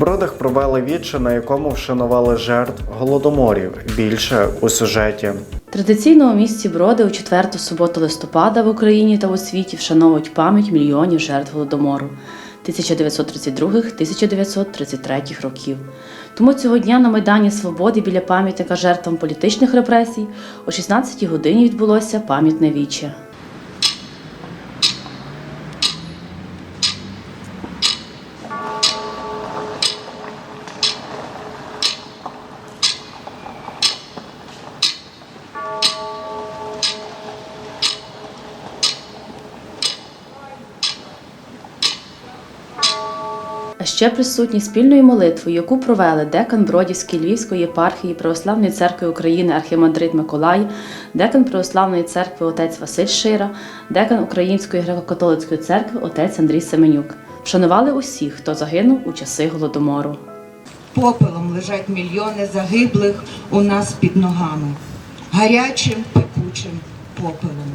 Бродах провели віче, на якому вшанували жертв голодоморів. Більше у сюжеті. Традиційно у місті Броди у четверту суботу листопада в Україні та у світі вшановують пам'ять мільйонів жертв голодомору 1932-1933 років. Тому цього дня на Майдані Свободи біля пам'ятника жертвам політичних репресій о 16-й годині відбулося пам'ятне віче. А ще присутні спільною молитвою, яку провели декан Бродівської Львівської єпархії Православної церкви України архімандрит Миколай, декан Православної церкви отець Василь Шира, декан Української греко-католицької церкви отець Андрій Семенюк. Вшанували усіх, хто загинув у часи голодомору. Попелом лежать мільйони загиблих у нас під ногами, гарячим пекучим попелом.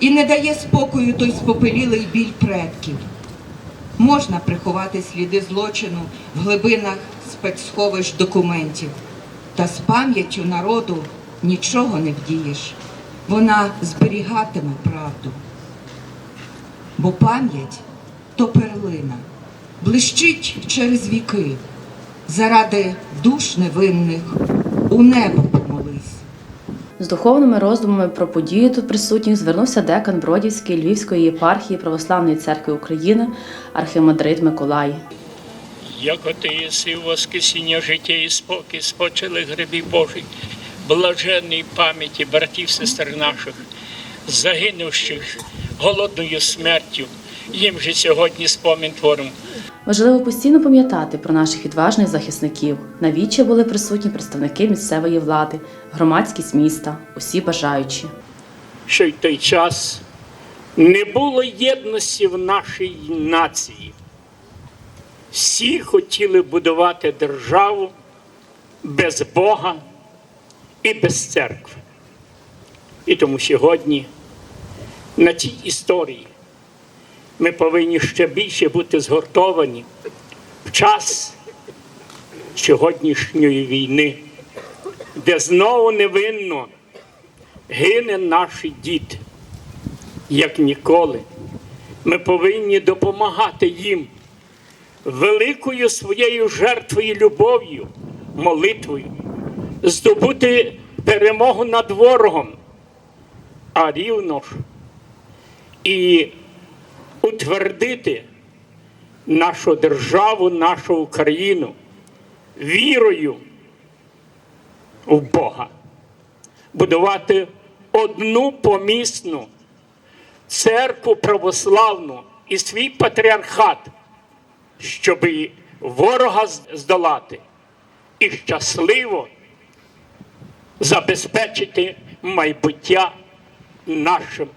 І не дає спокою той спопелілий біль предків. Можна приховати сліди злочину в глибинах спецсховищ документів, та з пам'яттю народу нічого не вдієш. Вона зберігатиме правду. Бо пам'ять то перлина, блищить через віки. Заради душ невинних у небо. З духовними роздумами про подію тут присутніх звернувся декан Бродівської Львівської єпархії Православної церкви України архімандрит Миколай. Як ти єси в воскресіння життя і спокій, спочили грибі Божий, блаженний пам'яті братів, сестер наших, загинувших голодною смертю, їм же сьогодні спомін творимо. Важливо постійно пам'ятати про наших відважних захисників. На були присутні представники місцевої влади, громадськість міста, усі бажаючі. що й той час не було єдності в нашій нації. Всі хотіли будувати державу без Бога і без церкви. І тому сьогодні на цій історії ми повинні ще більше бути згуртовані в час сьогоднішньої війни, де знову невинно гине наш дід, як ніколи. Ми повинні допомагати їм великою своєю жертвою, любов'ю, молитвою, здобути перемогу над ворогом, а рівно ж і утвердити нашу державу, нашу Україну вірою в Бога будувати одну помісну церкву православну і свій патріархат, щоб ворога здолати і щасливо забезпечити майбуття нашим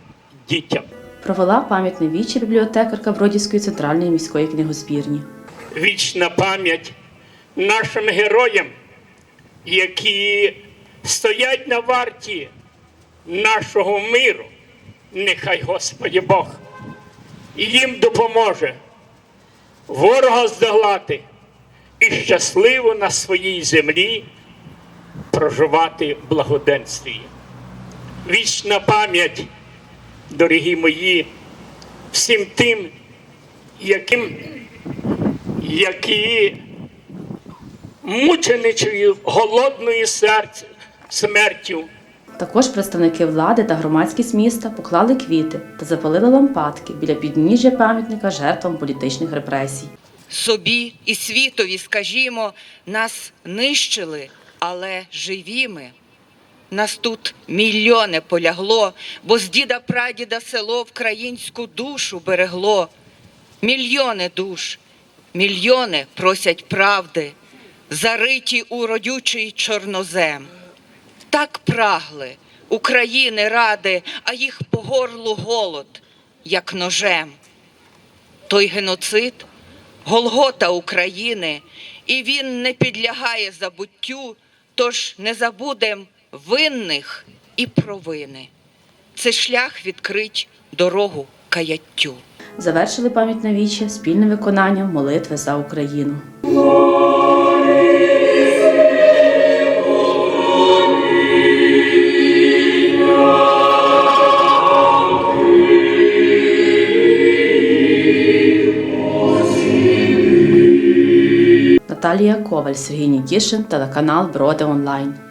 дітям. Провела пам'ятне віче бібліотекарка Бродівської центральної міської книгозбірні. Вічна пам'ять нашим героям, які стоять на варті нашого миру. Нехай Господі Бог їм допоможе ворога здолати і щасливо на своїй землі проживати в благоденстві. Вічна пам'ять, дорогі мої, всім тим, яким, які мученичою голодною серця, смертю Також представники влади та громадськість міста поклали квіти та запалили лампадки біля підніжжя пам'ятника жертвам політичних репресій. собі і світові, скажімо, нас нищили, але живі ми. Нас тут мільйони полягло, бо з діда прадіда село українську душу берегло. Мільйони душ, мільйони просять правди, зариті у родючий чорнозем. Так прагли України ради, а їх по горлу голод, як ножем той геноцид, Голгота України, і він не підлягає забуттю, тож не забудем винних і провини. Це шлях відкрить дорогу каяттю. Завершили пам'ятне віче спільним виконанням молитви за Україну. Наталія Коваль, Сергій Нікішин, телеканал Броди онлайн.